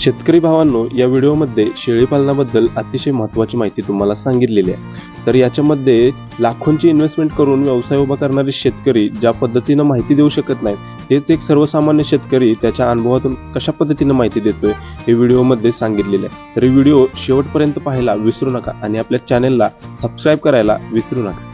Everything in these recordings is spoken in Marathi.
शेतकरी भावांनो या व्हिडिओमध्ये शेळीपालनाबद्दल अतिशय महत्त्वाची माहिती तुम्हाला सांगितलेली आहे. तर याच्यामध्ये लाखोंची इन्व्हेस्टमेंट करून व्यवसाय उभा करणारे शेतकरी ज्या पद्धतीनं माहिती देऊ शकत नाहीत तेच एक सर्वसामान्य शेतकरी त्याच्या अनुभवातून कशा पद्धतीनं माहिती देतोय हे व्हिडिओमध्ये सांगितलेले आहे. तर व्हिडिओ शेवटपर्यंत पाहायला विसरू नका आणि आपल्या चॅनेलला सबस्क्राईब करायला विसरू नका.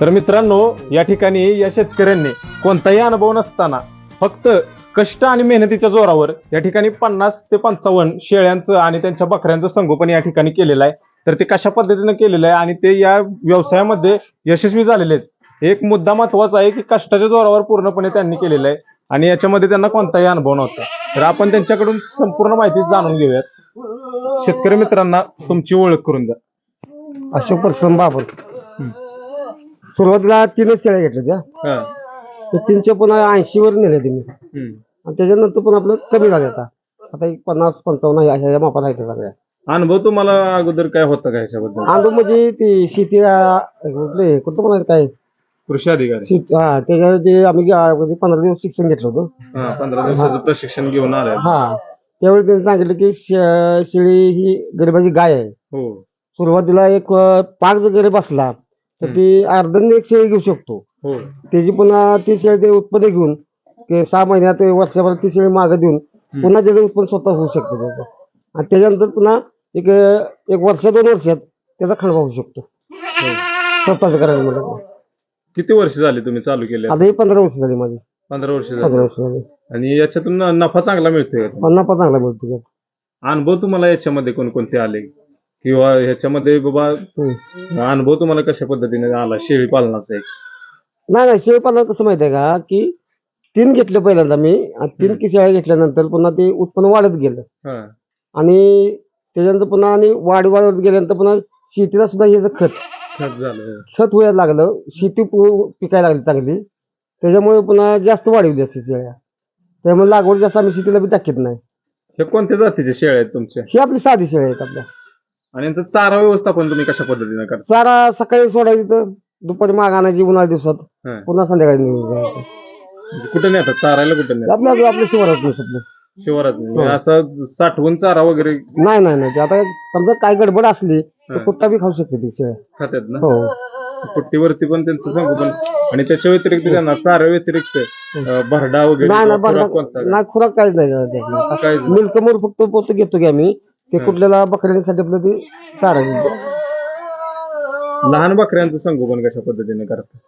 तर मित्रांनो या ठिकाणी या शेतकऱ्यांनी कोणताही अनुभव नसताना फक्त कष्ट आणि मेहनतीच्या जोरावर या ठिकाणी पन्नास ते पंचावन्न शेळ्यांचं आणि त्यांच्या बकऱ्यांचं संगोपन या ठिकाणी केलेलं आहे. तर ते कशा पद्धतीने केलेलं आहे आणि ते या व्यवसायामध्ये यशस्वी झालेले आहेत. एक मुद्दा महत्त्वाचा आहे की कष्टाच्या जोरावर पूर्णपणे त्यांनी केलेलं आहे आणि याच्यामध्ये त्यांना कोणताही अनुभव नव्हता. तर आपण त्यांच्याकडून संपूर्ण माहिती जाणून घेऊयात. शेतकरी मित्रांना तुमची ओळख करून द्या. अशोक परसम बाबर. सुरुवातीला तीनच शेळ्या घेतल्या त्या तीनशे पुन्हा ऐंशी वर नेले ते मी हम्म. आणि त्याच्यानंतर पण आपलं कमी झाले आता. आता एक पन्नास पंचावन्न ह्या- मापात आहे त्या सगळ्या. अनुभव तुम्हाला अगोदर काय होतं का ह्याच्याबद्दल? आंदो म्हणजे ती शेती आ, कुठले कुठं म्हणायचं काय? कृषी अधिकारी. शेत हा त्याच्यावर ते आम्ही म्हणजे पंधरा दिवस शिक्षण घेतलं होतं. हा पंधरा दिवसाचं प्रशिक्षण घेऊन आलाय हा त्यावेळी त्यांनी सांगितलं की शे- शेळी ही गरिबाची गाय आहे. हो. सुरुवातीला एक अं, पाच जर गरीब असला तर ती अर्ध्याने एक शेळी घेऊ शकतो. हो. त्याची पुन्हा ती शेळी ते उत्पन्न घेऊन ते सहा महिन्यात वर्षभर ती शेळी मागे देऊन पुन्हा त्याचं उत्पन्न स्वतः होऊ शकतं त्याचं. आणि त्याच्यानंतर पुन्हा एक एक वर्ष दोन वर्षात त्याचा खंडवा होऊ शकतो. स्वतःच करायला म्हणलं किती वर्ष झाली तुम्ही चालू केले आता ही पंधरा वर्ष झाली माझी. पंधरा वर्ष झाली. पंधरा वर्ष झाली. आणि याच्यातून नफा चांगला मिळतोय का? पण चांगला मिळतो त्यात. अनुभव तुम्हाला याच्यामध्ये कोणकोणते आले? किंवा ह्याच्यामध्ये बाबा हम्म. अनुभव तुम्हाला कशा पद्धतीने आला? शेळी पालनाचा एक. नाही नाही शेळीपालन कसं माहिती आहे का की तीन घेतले पहिल्यांदा मी आणि तीन की शेळ्या घेतल्यानंतर पुन्हा ते उत्पन्न वाढत गेलं. हा. आणि त्याच्यानंतर पुन्हा आणि वाढ वाढत गेल्यानंतर पुन्हा शेतीला सुद्धा जे खत खत झालं. खत व्हायला लागलं शेती पु- पिकायला लागली चांगली. त्याच्यामुळे पुन्हा जास्त वाढवली असते शेळ्या. त्यामुळे लागवड जास्त आम्ही शेतीला बी टाकीत नाही. हे कोणत्या जातीचे शेळ्या आहेत तुमच्या ही आपली साधी शेळ्या आहेत आपल्या. आणि यांचं चारा व्यवस्थापन तुम्ही कशा पद्धतीने करता? चारा सकाळी सोडायची तर दुपारी माग आणायची उन्हाळ्या दिवसात. हा. पुन्हा संध्याकाळी निघून जायचं. म्हणजे कुठे नेतात? चारायला कुठे नेतात? आपल्या आपल्या आपल्या शिवारात नाही आपलं शिवारात म्हणजे असं साठवून चारा वगैरे नाही नाही नाही. ते आता समजा काय गडबड असली तर हा. कुठला बी खाऊ शकते ती शेळ्या खात्यात ना? हो. पुट्टीवरती पण त्यांचं संगोपन. आणि त्याच्या व्यतिरिक्त त्यांना चारा व्यतिरिक्त अं, भरडा वगैरे नाही किंवा नाही खुराक बरं कोणता का? नाही खुराक काहीच नाही त्यातलं. काय मिल्क मोर फक्त पोत घेतो की आम्ही. ते कुठल्याला बकऱ्यांसाठी आपलं ते चारा घेतो. लहान बकऱ्यांचं संगोपन कशा पद्धतीने करतात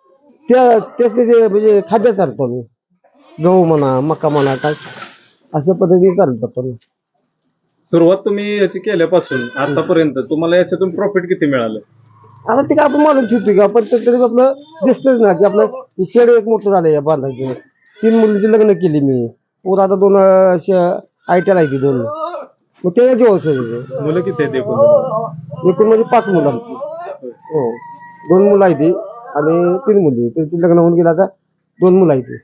त्या तेच त्याचे म्हणजे खाद्य चालतो आम्ही. गहू म्हणा मका म्हणा काय अशा पद्धतीने चालत जातो आम्ही. सुरुवात तुम्ही याची केल्यापासून आतापर्यंत तुम्हाला याच्यातून प्रॉफिट किती मिळालं? आता ते काय आपण मालूम ठेवतो की? आपण ते तरी आपलं दिसतच ना की आपलं शेड एक मोठं झालं या बांधायचं तीन मुलीची लग्न केली मी. पोरं आता दोन आय टी आय ती दोन. मग ते सगळं मुलं किती आहेत एकूण? म्हणजे पाच मुलं आमची. हो. दोन मुलं आहे ती. आणि तीन मुली त्यांची लग्न होऊन गेलं आता दोन मुलं आहे ती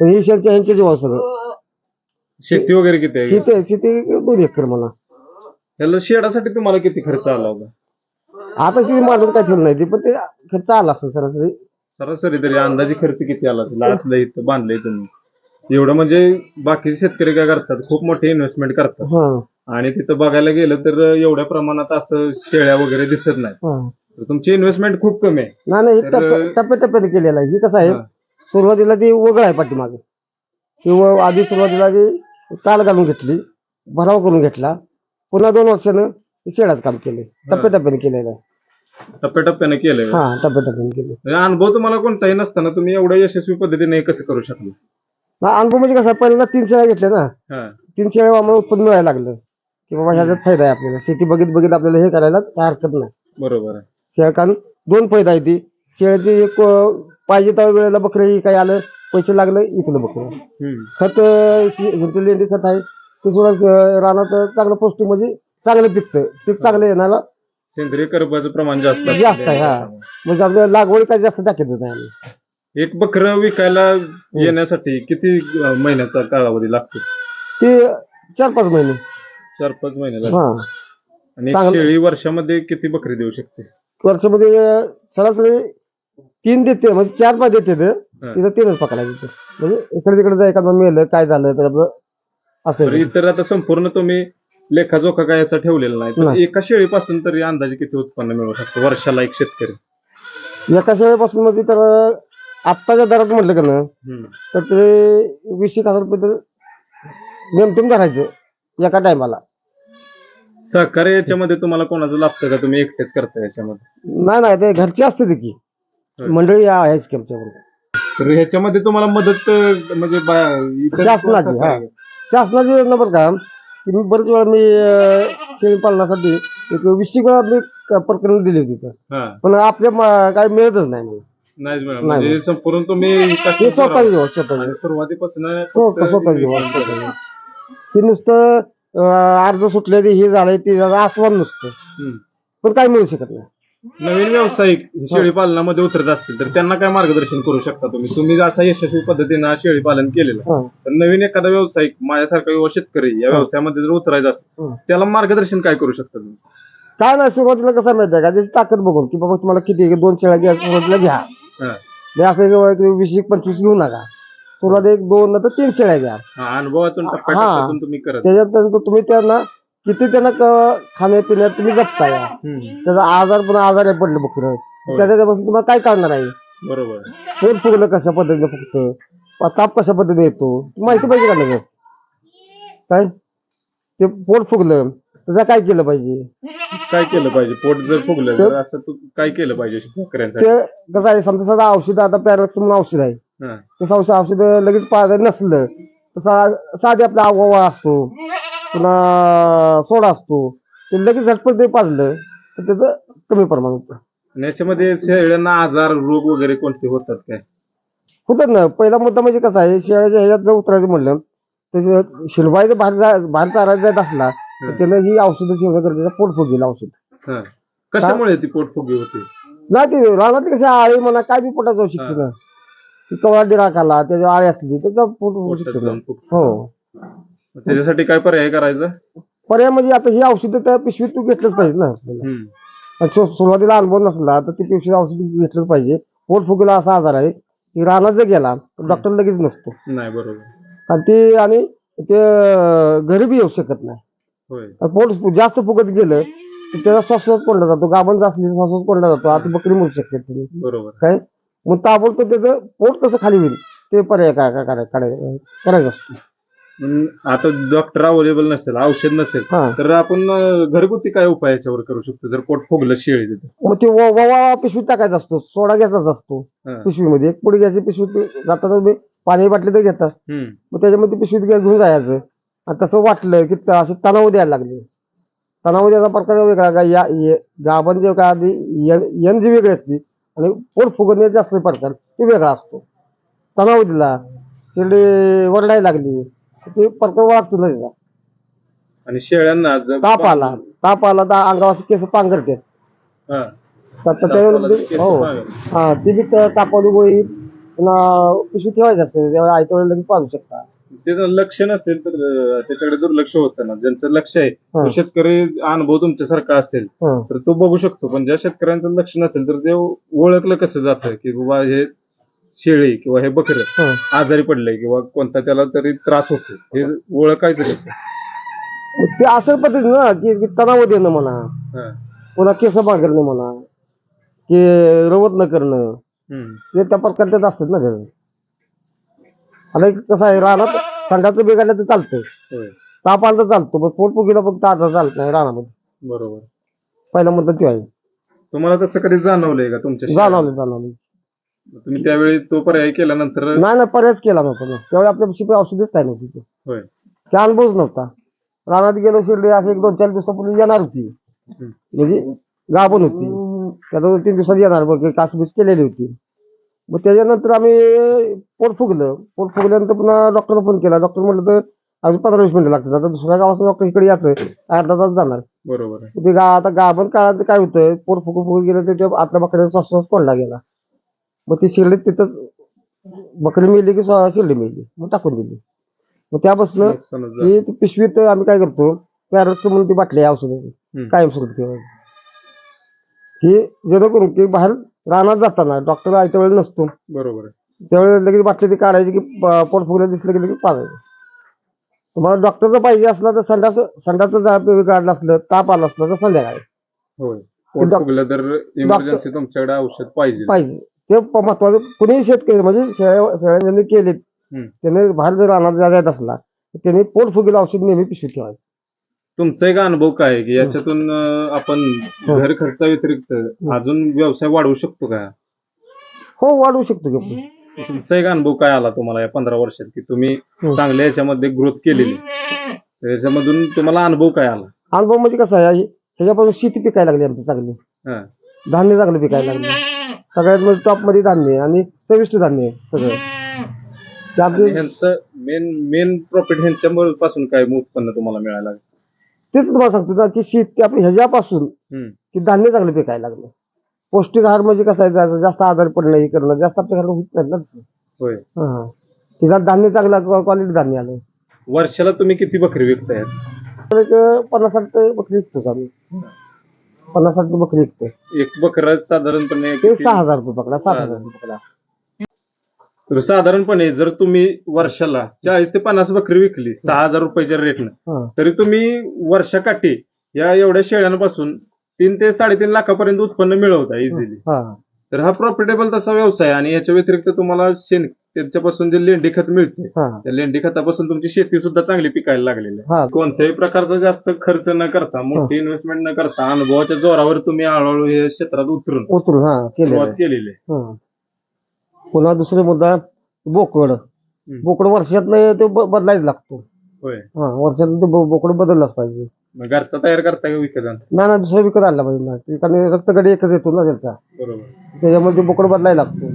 पण ही शेडच्या ह्यांचे जेवण सगळं. शेती वगैरे किती आहे? शेती शेती दोन एकर म्हणा याला शेडासाठी तुम्हाला किती खर्च आला होता? आता शेती मालून काय ठेवलं नाही ते पण ते खर्च आला असं सरासरी. सरासरी तरी अंदाजे खर्च किती आला असेल? आतलं इथं बांधलंय तुम्ही. एवढं म्हणजे बाकीचे शेतकरी काय करतात? खूप मोठी इन्व्हेस्टमेंट करतात. हा. आणि तिथं बघायला गेलं तर एवढ्या प्रमाणात असं शेळ्या वगैरे दिसत नाही हा. तर तुमची इन्व्हेस्टमेंट खूप कमी आहे. नाही नाही तर- टप्प्या- टप्प्याटप्प्याने केलेलं आहे. ही कसं आहे? हा. सुरुवातीला ती वगळ आहे पाठीमागे. किंवा आधी सुरुवातीला ती ताल घालून घेतली भराव करून घेतला. पुन्हा दोन वर्षानं शेडाच काम केले टप्प्याटप्प्याने केलेलं आहे. टप्प्याटप्प्याने केलंय. हा टप्प्याटप्प्याने केले म्हणजे अनुभव तुम्हाला कोणताही नसताना तुम्ही एवढ्या यशस्वी पद्धतीने हे कसं करू शकला? हा, अनुभव म्हणजे कसं आहे, पहिल्यांदा तीन शेळ्या घेतल्या ना. हा. तीन शेळ्या आम्हाला उत्पन्न मिळायला लागलं. की बाबा ह्याच्यात फायदा आहे आपल्याला. शेती बघित बघित आपल्याला हे करायला काय हरकत नाही. बरोबर आहे. शेळ्या कारण दोन फायदा आहे ती. शेळ्याची एक अं, पाहिजे त्या वेळेला बकरी काही आलं पैसे लागले इकलं बकरं. खत अं, शे- ह्यांचं लेंडी खत आहे. ते सुद्धा अं, रानात चांगलं पौष्टिक म्हणजे चांगलं पिकतं. पीक चांगलं येण्याला सेंद्रिय कर्बाचं प्रमाण जास्त असतं. जास्त आहे हा. म्हणजे आपल्या लागवड काय जास्त टाकत नाही आम्ही. एक बकरं विकायला येण्यासाठी किती अं, महिन्याचा कालावधी लागतो? ते चार पाच महिने. चार पाच महिने हा. आणि एक चांगलं. शेळी वर्षामध्ये किती बकरी देऊ शकते? वर्षामध्ये सरासरी तीन देते म्हणजे चार पाच देते ते. तिथं तीनच पकडायचे ते. म्हणजे इकडे तिकडे जर एखादं मेलं काय झालं तर आपलं असं तर आहे. इतर आता संपूर्ण तुम्ही लेखाजोखा काय याचा ठेवलेला नाही तर नाही. एका शेळीपासून तरी अंदाजे किती उत्पन्न मिळू शकतो वर्षाला एक शेतकरी एका शेळीपासून मध्ये तर आत्ताच्या दरात म्हटलं का ना हम्म. तर ते वीस एक हजार रुपये तर नेमटेम धरायचं एका टायमाला सहकार्य याच्यामध्ये तुम्हाला कोणाचं लागतं का तुम्ही एकटेच करता याच्यामध्ये नाही नाही ते घरचे असते ते की होय. मंडळी आहेच की आमच्याबरोबर तर ह्याच्यामध्ये तुम्हाला मदत अं, म्हणजे बा- इतर शासनाची, सहकार्य हा. शासनाची योजना बरं का की मी बरेच वेळा मी अं, शेळी पालनासाठी एक वीसशे वेळा मी क- प्रकरण दिली होती. हा पण आपल्या म- काय मिळतच नाही मला. म्हणजे संपूर्ण तुम्ही हे स्वतः स्वतः आणि सुरुवातीपासून स्वतः फक्त. हे नुसतं अर्ज सुटले हे झालंय ते झालं आसमान नुसतं. पण काय मिळू शकत नाही नवीन व्यावसायिक शेळी पालनामध्ये उतरत असतील तर त्यांना काय मार्गदर्शन करू शकता तुम्ही तुम्ही असा यशस्वी पद्धतीनं शेळी पालन केलेलं. हं. तर नवीन एखादा व्यावसायिक माझ्यासारखा युवा शेतकरी या व्यवसायामध्ये जर उतरायचा असेल हं. त्याला मार्गदर्शन काय करू शकता तुम्ही काय नाही सुरुवातीला कसं माहिती का त्याची ताकद बघून की बाबा तुम्हाला किती दोन शेळ्या घ्या सुरुवातीला घ्या हा. हे असं वीस एक पंचवीस घेऊ नका सुरुवात एक दोन नंतर तीन शेळ्या घ्या हा, अनुभवातून हा. टप्प्याटप्प्यातून तुम्ही करत. त्याच्यानंतर तुम्ही त्यांना किती त्यांना क- खाण्यापिण्यात तुम्ही जपता या हम्म. त्याचा आजार पण आजार आहे पडलं बकरं त्याच्यापासून तुम्हाला काय करणार आहे? बरोबर. पोट फुगलं कशा पद्धतीने फुगतं? ताप कशा पद्धतीने येतो? ती माहिती पाहिजे का नाही काय? ते पोट फुगलं. त्याचं काय केलं पाहिजे? काय केलं पाहिजे? पोट जर फुगलं तर असं तू काय केलं पाहिजे ते कसं आहे समजा साधा औषध आता पॅरक्स म्हणून औषध आहे. हा. तसं औषध लगेच पाहायचं नसलं. तर सा- साधे आपला आववा असतो. पुन्हा सोडा असतो. ते लगेच झटपट ते पाजलं तर त्याचं कमी प्रमाण होतं. आणि याच्यामध्ये शेळ्यांना आजार रोग वगैरे कोणते होतात काय? होतात ना. पहिला मुद्दा म्हणजे कसं आहे शेळ्याच्या ह्याच्यात जर उतरायचं म्हणलं तर शिलवायचं बाहेर जा बाहेर चारायला जायचं असला तर त्यानं ही औषधं ठेवणं गरजेचं पोट फुगेल औषध. हा. कशामुळे ती पोटफुगी होते? नाही ते रानात कशा आळी म्हणा काय बी पोटात जाऊ शकते ना ती कवळा डिरा खाला त्याच्या आळी असली त्याचा पोट होऊ पोटात शकतो. जाऊन. हो. त्याच्यासाठी काय पर्याय करायचं? पर्याय म्हणजे आता ही औषधं त्या पिशवीत तू घेतलंच पाहिजे ना. आपल्याला हम्म. आणि सु- सुरुवातीला अनुभव नसला तर ती पिशवी औषध घेतलंच पाहिजे. पोट फुगेला असा आजार आहे. की रानात जर गेला तर डॉक्टर लगेच नसतो. नाही बरोबर. आणि ते आणि ते अं, घरी बी येऊ शकत नाही. होय. आणि पोट फु- जास्त फुगत गेलं तर त्याचा श्वासोच कोंडला जातो. गाभण असली श्वासोच कोंडला जातो. आता बकरी मरू शकते. तुम्ही बरोबर. काय? मग ताबडतोब त्याचं पोट कसं खाली होईल? ते पर्याय काय काय कराय- काढाय- करायचं असतो. आता डॉक्टर अवेलेबल नसेल औषध नसेल हा. तर आपण अं, घरगुती काय उपाय याच्यावर करू शकतो? जर पोट फुगलं तर? मग ते व- ववा पिशवीत टाकायचा असतो सोडा घ्यायचाच असतो. पिशवीमध्ये एक पुढे घ्यायची पिशवीत जाता तुम्ही पाणी बाटली तर घेतात. मग त्याच्यामध्ये पिशवीत घे- घेऊन जायचं. आणि तसं वाटलं की त- असे तणाव द्यायला लागले. तणाव द्यायचा प्रकार वेगळा. का या ये- गाभण जे काय आधी यन जी वेगळी असते आणि पोट फुगणे जास्त प्रकार ते वेगळा असतो. तणाव दिला तिकडे वरडायला लागली ते प्रकार वागतो ना त्याचा आणि शेळ्यांना जर ताप आला. ताप आला तर अंगावरचे केस पांघरते. हा. तर केस हो. हा ती बी त- तापावली गोळी पुन्हा पिशवी ठेवायची असते तेव्हा आयत्या वेळेला लगेच पाजू शकता. त्याचं लक्ष नसेल तर अं, त्याच्याकडे दुर्लक्ष होतं ना ज्यांचं लक्ष आहे तो हा. शेतकरी अनुभव तुमच्यासारखा असेल हं. तर तो बघू शकतो पण ज्या शेतकऱ्यांचं लक्ष नसेल तर ते ओळखलं कसं जातं की बाबा हे शेळी किंवा हे बकरं हं. आजारी पडलंय किंवा कोणता त्याला तरी त्रास होतो हे ओळखायचं कसं मग ते असं पद्धतीने ना की की तणाव देणं म्हणा हा. पुन्हा केस बांधणे म्हणा की रवत न करणं हम्म. ते त्या प्रकारच्याच असतात ना त्याचं एक कसं आहे रानात संघाचं बिघडलं तर चालतंय. ताप आला तर चालतो पण पोट फुगीला फक्त आता चालत नाही रानामध्ये. बरोबर. पहिला मुद्दा ते आहे. तुम्हाला तसं कधी जाणवलंय का तुमच्या जाणवलं जाणवलं? तुम्ही त्यावेळी तो पर्याय केल्यानंतर नाही नाही पर्यायच केला नव्हता ना. त्यावेळी आपल्या शिपे औषधच काय नव्हती ते. होय. अनुभवच नव्हता. रानात गेलो शिरडी असं एक दोन चार दिवसापूर्वी येणार होती. हम्म. म्हणजे गाभण होती. त्या दोन तीन दिवसात येणार मग कासबीस केलेली होती. मग त्याच्यानंतर आम्ही पोट फुगलं. पोट फुगल्यानंतर पुन्हा डॉक्टरला फोन केला. डॉक्टर म्हटलं तर अजून पंधरा वीस मिनिटं लागतात. आता दुसऱ्या गावाचं डॉक्टर इकडे यायचं. अर्धा तास जाणार. बरोबर आहे. ते गा आता गाभण काळाचं काय होतं पोट फुगून फुगून गेलं त्याच्या आतल्या बकऱ्याचा श्वास श्वास कोंडला गेला? मग ती शिरडीत तिथंच बकरी मिळली की स्व- शिरडी मिळली मग टाकून दिली. मग त्यापासून नुकसानच झालं. ही ती पिशवीत आम्ही काय करतो? पॅरटचं म्हणून ती बाटली आहे औषधाची. हम्म. कायमस्वरूपी ठेवायची. ही जेणेकरून की बाहेर रानात जाताना डॉक्टर आयत्या वेळेला नसतो. बरोबर आहे. त्यावेळेस लगेच बाटली ती काढायची की पोट फुगलं दिसलं की लगेच पाजायचं. तुम्हाला डॉक्टरचं पाहिजे असलं तर संडास संडाचं जा काढलं असलं ताप आला असलं तर संध्याकाळी. होय. पोट डॉक- फुगलं तर इमर्जन्सी तुमच्याकडे औषध पाहिजे. पाहिजे. ते प- महत्वाचं कुणीही शेतकरी म्हणजे शेळ्या शेळ्या ज्यांनी केलेत. हम्म. त्याने बाहेर जर रानात जायचं असला तर त्याने पोट फुगेलं औषध नेहमी पिशवीत ठेवायचं. तुमचा एक अनुभव काय आहे की याच्यातून अं, आपण. घर खर्चा व्यतिरिक्त अजून व्यवसाय वाढवू शकतो का हो वाढवू शकतो की आपण. तुमचा एक अनुभव काय आला तुम्हाला या पंधरा वर्षात की तुम्ही. चांगल्या याच्यामध्ये ग्रोथ केलेली तर याच्यामधून तुम्हाला अनुभव काय आला अनुभव म्हणजे कसं आहे ह्याच्यापासून शेती पिकायला लागली आमची चांगली हा. धान्य चांगलं पिकायला लागले सगळ्यात म्हणजे टॉपमध्ये धान्य आहे आणि चविष्ट धान्य आहे सगळं ते आपली ह्यांचं मेन मेन प्रॉफिट ह्यांच्या पासून काय उत्पन्न तुम्हाला मिळायला लागलं? तेच तुम्हाला सांगतो ना की शेती आपली ह्याच्यापासून. की धान्य चांगलं पिकायला लागलं. पौष्टिक आहार म्हणजे कसं आहे जास्त- जास्त आजारी पडणं हे करणं जास्त आपल्या घरात होत नाही ना तसं. होय. हा. की जर धान्य चांगलं क्वालिटी धान्य आलं. वर्षाला तुम्ही किती बकरी विकताय? तर एक पन्नास साठ बकरी विकतोच आम्ही. पन्नास साठ बकरी विकतो एक बकरा साधारणपणे ते किती- सहा हजार रुपये पकडा सात हजार. रुपये पकडा तर साधारणपणे जर तुम्ही वर्षाला चाळीस ते पन्नास बकरी विकली सहा हजार रुपयाच्या रेटनं तरी तुम्ही वर्षाकाठी या एवढ्या शेळ्यांपासून तीन ते साडेतीन लाखापर्यंत उत्पन्न मिळवता इझिली तर हा प्रॉफिटेबल तसा व्यवसाय आणि याच्या व्यतिरिक्त तुम्हाला शेण त्याच्यापासून जे लेंडी खत मिळते त्या लेंडी खतापासून तुमची शेती सुद्धा चांगली पिकायला लागलेली आहे. हा. कोणत्याही प्रकारचा जास्त खर्च न करता मोठी इन्व्हेस्टमेंट न करता अनुभवाच्या जोरावर तुम्ही हळूहळू हे क्षेत्रात उतरून उतरून केलेलं सुरुवात केलेली आहे. पुन्हा दुसरा मुद्दा बोकड. बोकड वर्षात ते ब- बदलायला लागतो. होय. हा वर्षात ते बो- बोकड बदललाच पाहिजे. मग घरचा तयार करता का विकत आणता? ना ना दुसरा विकत आणला पाहिजे ना. ते कारण रक्तगडी एकच येतो ना त्यांचा. बरोबर. त्याच्यामुळे ते बोकड बदलायला लागतो.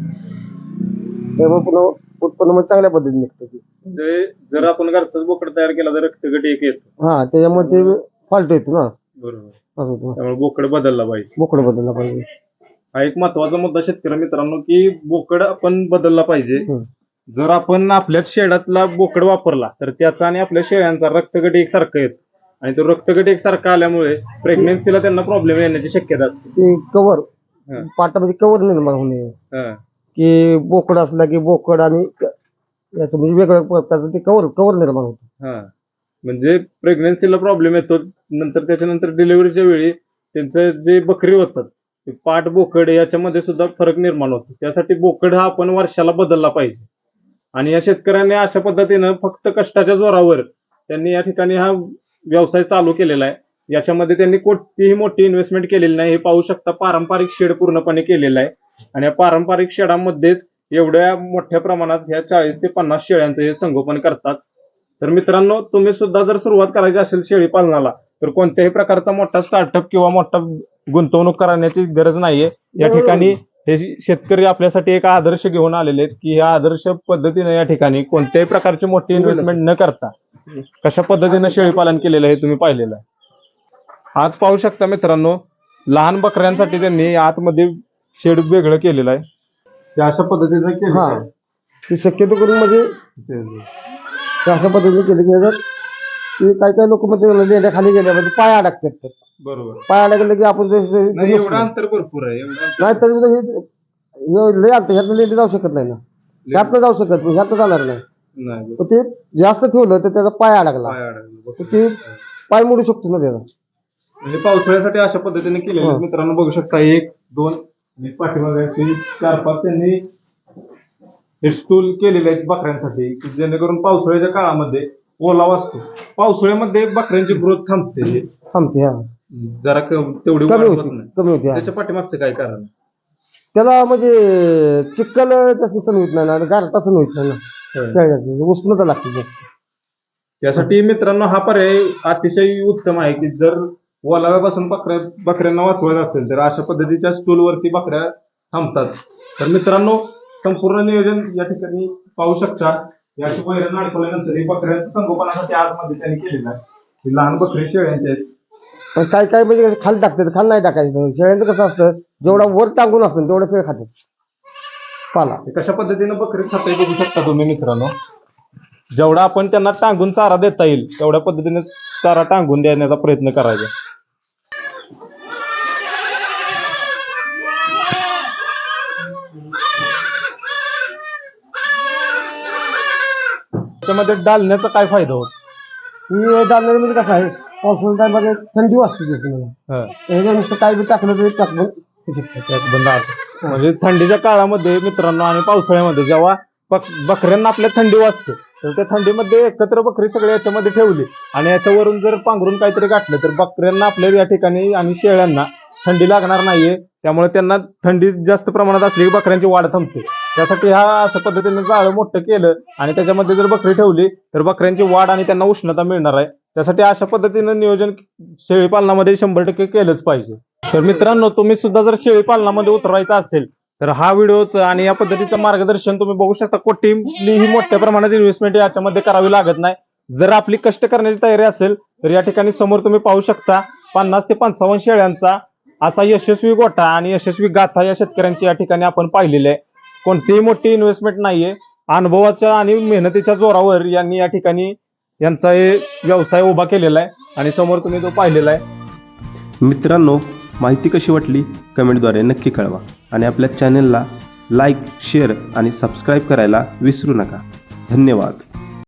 त्यामुळे पुन्हा उत्पन्न म्हणजे चांगल्या पद्धतीने निघतं ते. म्हणजे जर आपण घरचाच बोकड तयार केला तर रक्तगट एक येतो. हा त्याच्यामुळे ते फॉल्ट येतो ना. बरोबर. असं होतं. त्यामुळे बोकड बदलला पाहिजे. बोकड बदलला पाहिजे. हा एक महत्त्वाचा मुद्दा शेतकरी मित्रांनो की बोकड आपण बदलला पाहिजे. जर आपण आपल्याच शेडातला बोकड वापरला तर त्याचा आणि आपल्या शेळ्यांचा रक्तगट एकसारखं येतो आणि तो रक्तगट एकसारखा आल्यामुळे प्रेग्नेन्सीला त्यांना प्रॉब्लेम येण्याची शक्यता असते ते कवर हा. पाटामध्ये कवर निर्माण होणे हा. की बोकड असला की बोकड आणि क- याचं म्हणजे वेगळ्या प्रकारचं ते कवर कवर निर्माण होतं हा म्हणजे प्रेग्नेन्सीला प्रॉब्लेम येतो नंतर त्याच्यानंतर डिलिव्हरीच्या वेळी त्यांचं जे बकरी होतात पाट पाठ बोकड याच्यामध्ये सुद्धा फरक निर्माण होतो. त्यासाठी बोकड हा आपण वर्षाला बदलला पाहिजे. आणि या शेतकऱ्यांनी अशा पद्धतीनं फक्त कष्टाच्या जोरावर त्यांनी या ठिकाणी हा व्यवसाय चालू केलेला आहे. याच्यामध्ये त्यांनी कोणतीही मोठी इन्व्हेस्टमेंट केलेली नाही. हे पाहू शकता पारंपरिक शेड पूर्णपणे केलेला आहे. आणि या पारंपरिक शेडामध्येच एवढ्या मोठ्या प्रमाणात ह्या चाळीस ते पन्नास शेळ्यांचं हे संगोपन करतात. तर मित्रांनो तुम्ही सुद्धा जर सुरुवात करायची असेल शेळी पालनाला तर कोणत्याही प्रकारचा मोठा स्टार्टअप किंवा मोठा गुंतवणूक करण्याची गरज नाहीये. या ठिकाणी हे शेतकरी आपल्यासाठी एक आदर्श घेऊन आलेले आहेत की ह्या आदर्श पद्धतीने या ठिकाणी कोणत्याही प्रकारची मोठी इन्व्हेस्टमेंट न करता कशा पद्धतीने शेळी पालन केलेलं आहे हे तुम्ही पाहिलेलं आहे. आत पाहू शकता मित्रांनो लहान बकऱ्यांसाठी त्यांनी आतमध्ये शेड वेगळं केलेलं आहे. अशा पद्धतीने शक्यतो करून म्हणजे अशा पद्धतीने केलं की ते काही काही लोक म्हणजे लेण्या खाली गेल्या म्हणजे पाय अडकतात तर. बरोबर पाय अडकले की आपण नाही एवढं अंतर भरपूर आहे एवढं अंतर- नाही तरी सुद्धा हे हे लय अंतर ह्यातनं लेंडी जाऊ शकत नाही ना ह्यातनं जाऊ शकत नाही ह्यातनं जाणार नाही नाही बरोबर. पण ते जास्त ठेवलं तर त्याचा पाय अडकला पाय अडकले, बरोबर. तर ते पाय मोडू शकतो ना त्याचा म्हणजे पावसाळ्यासाठी अशा पद्धतीने केलेले हा. मित्रांनो बघू शकता एक दोन आणि पाठीमागे तीन चार पाच त्यांनी हे स्टूल केलेले आहेत बकऱ्यांसाठी की जेणेकरून पावसाळ्याच्या काळामध्ये ओलावा असतो पावसाळ्यामध्ये बकऱ्यांची ग्रोथ थांबते थांबते हा जरा क- तेवढी कमी होत होती नाही कमी होती हा. त्याच्या पाठीमागचं काय कारण? त्याला म्हणजे चिक्कल तसं सण होत नाही ना गारटा सण होत नाही ना शेळ्याचं. उष्णता लागते जास्त. त्यासाठी मित्रांनो हा पर्याय अतिशय उत्तम आहे की जर ओलाव्यापासून बकऱ्या बकऱ्यांना वाचवायचं असेल तर अशा पद्धतीच्या स्टूलवरती बकऱ्या थांबतात तर मित्रांनो संपूर्ण नियोजन या ठिकाणी पाहू शकता या अशी वैरण अडकवल्यानंतर ही बकऱ्यांचं संगोपनासाठी आतमध्ये त्यांनी केलेलं आहे. ही लहान बकरी शेळ्यांचे आहेत. पण काय काय म्हणजे कसं खाली टाकतात खाली नाही टाकायचं. शेळ्यांचं कसं असतं जेवढा वर टांगून असेल तेवढं शेळ खातात. पाला. हे कशा पद्धतीनं बकरी खाताय बघू शकता तुम्ही मित्रांनो? जेवढा आपण त्यांना टांगून चारा देता येईल तेवढ्या पद्धतीने चारा टांगून देण्याचा प्रयत्न करायचा. त्याच्यामध्ये डालण्याचा काय फायदा होतो ही दांडगडमध्ये कसं आहे पावसाळ्या टायमध्ये थंडी वाजते तिथे मला हं. त्याच्या नुसतं काय बी टाकलं तरी. त्यात बंद आहे. म्हणजे थंडीच्या काळामध्ये मित्रांनो आणि पावसाळ्यामध्ये जेव्हा बक बकऱ्यांना आपल्या थंडी वाजते तर त्या थंडीमध्ये एकत्र बकरी सगळे याच्यामध्ये ठेवली आणि याच्यावरून जर पांघरून काहीतरी गाठलं तर बकऱ्यांना आपल्या या ठिकाणी आणि शेळ्यांना थंडी लागणार नाहीये. त्यामुळे त्यांना थंडी जास्त प्रमाणात असली की बकऱ्यांची वाढ थांबते. त्यासाठी हा अशा पद्धतीने जाळं मोठं केलं आणि त्याच्यामध्ये जर बकरी ठेवली तर बकऱ्यांची वाढ आणि त्यांना उष्णता मिळणार आहे. त्यासाठी अशा पद्धतीनं नियोजन शेळी पालनामध्ये शंभर टक्के केलंच पाहिजे. तर मित्रांनो तुम्ही सुद्धा जर शेळी पालनामध्ये असेल तर हा व्हिडिओचं आणि या पद्धतीचं मार्गदर्शन तुम्ही बघू शकता. कुठलीही मोठ्या प्रमाणात इन्व्हेस्टमेंट याच्यामध्ये करावी लागत नाही. जर आपली कष्ट करण्याची तयारी असेल तर या ठिकाणी समोर तुम्ही पाहू शकता पन्नास ते पंचावन्न शेळ्यांचा असा यशस्वी गोठा आणि यशस्वी गाथा या शेतकऱ्यांची या ठिकाणी आपण पाहिलेली आहे. कोणतीही मोठी इन्व्हेस्टमेंट नाहीये. अनुभवाच्या आणि मेहनतीच्या जोरावर यांनी या ठिकाणी यांचा हे व्यवसाय उभा केलेला आहे आणि समोर तुम्ही तो पाहिलेला आहे. मित्रांनो माहिती कशी वाटली? कमेंटद्वारे नक्की कळवा. आणि आपल्या चॅनलला लाईक शेअर आणि सबस्क्राईब करायला विसरू नका. धन्यवाद.